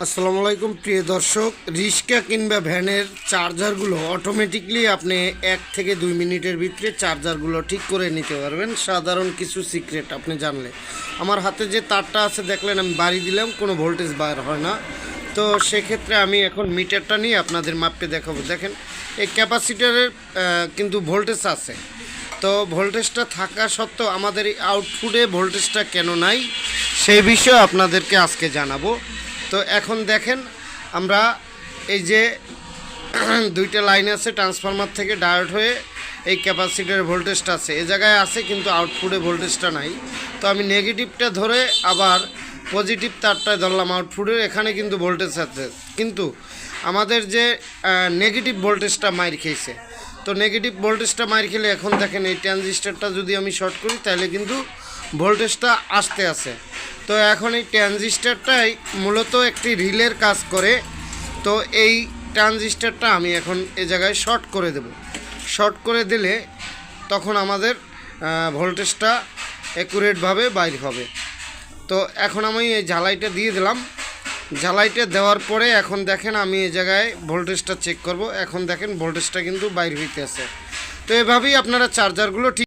আসসালামু আলাইকুম, প্রিয় দর্শক। রিক্সা কিংবা ভ্যানের চার্জারগুলো অটোমেটিকলি আপনি এক থেকে দুই মিনিটের ভিতরে চার্জারগুলো ঠিক করে নিতে পারবেন। সাধারণ কিছু সিক্রেট আপনি জানলে। আমার হাতে যে তারটা আছে, দেখলেন, আমি বাড়ি দিলাম, কোনো ভোল্টেজ বার হয় না। তো সেক্ষেত্রে আমি এখন মিটারটা নিয়ে আপনাদের মাপে দেখাবো। দেখেন, এই ক্যাপাসিটারের কিন্তু ভোল্টেজ আছে। তো ভোল্টেজটা থাকা সত্ত্বেও আমাদের এই আউটপুটে ভোল্টেজটা কেন নাই সেই বিষয়ে আপনাদেরকে আজকে জানাব। তো এখন দেখেন আমরা এই যে দুইটা লাইন আছে ট্রান্সফরমার থেকে ডায়োড হয়ে এই ক্যাপাসিটার ভোল্টেজটা আছে। এ জায়গায় আছে কিন্তু আউটপুটে ভোল্টেজটা নাই। তো আমি নেগেটিভটা ধরে আবার পজিটিভ তারটায় ধরলাম আউটপুটের এখানে কিন্তু ভোল্টেজ আছে। কিন্তু আমাদের যে নেগেটিভ ভোল্টেজটা মাইর খেয়েছে। তো নেগেটিভ ভোল্টেজটা মাইর খেলে এখন দেখেন এই ট্রানজিস্টারটা যদি আমি শর্ট করি, তাহলে কিন্তু ভোল্টেজটা আসতে আছে। তো এখন এই ট্রানজিস্টারটাই মূলত একটি রিলের কাজ করে। তো এই ট্রানজিস্টারটা আমি এখন এ জায়গায় শর্ট করে দেব। শর্ট করে দিলে তখন আমাদের ভোল্টেজটা অ্যাকুরেটভাবে বাইর হবে। তো এখন আমি এই ঝালাইটা দিয়ে দিলাম। ঝালাইটা দেওয়ার পরে এখন দেখেন আমি এই জায়গায় ভোল্টেজটা চেক করব। এখন দেখেন ভোল্টেজটা কিন্তু বাইর হইতে আছে তো এভাবেই আপনারা চার্জারগুলো ঠিক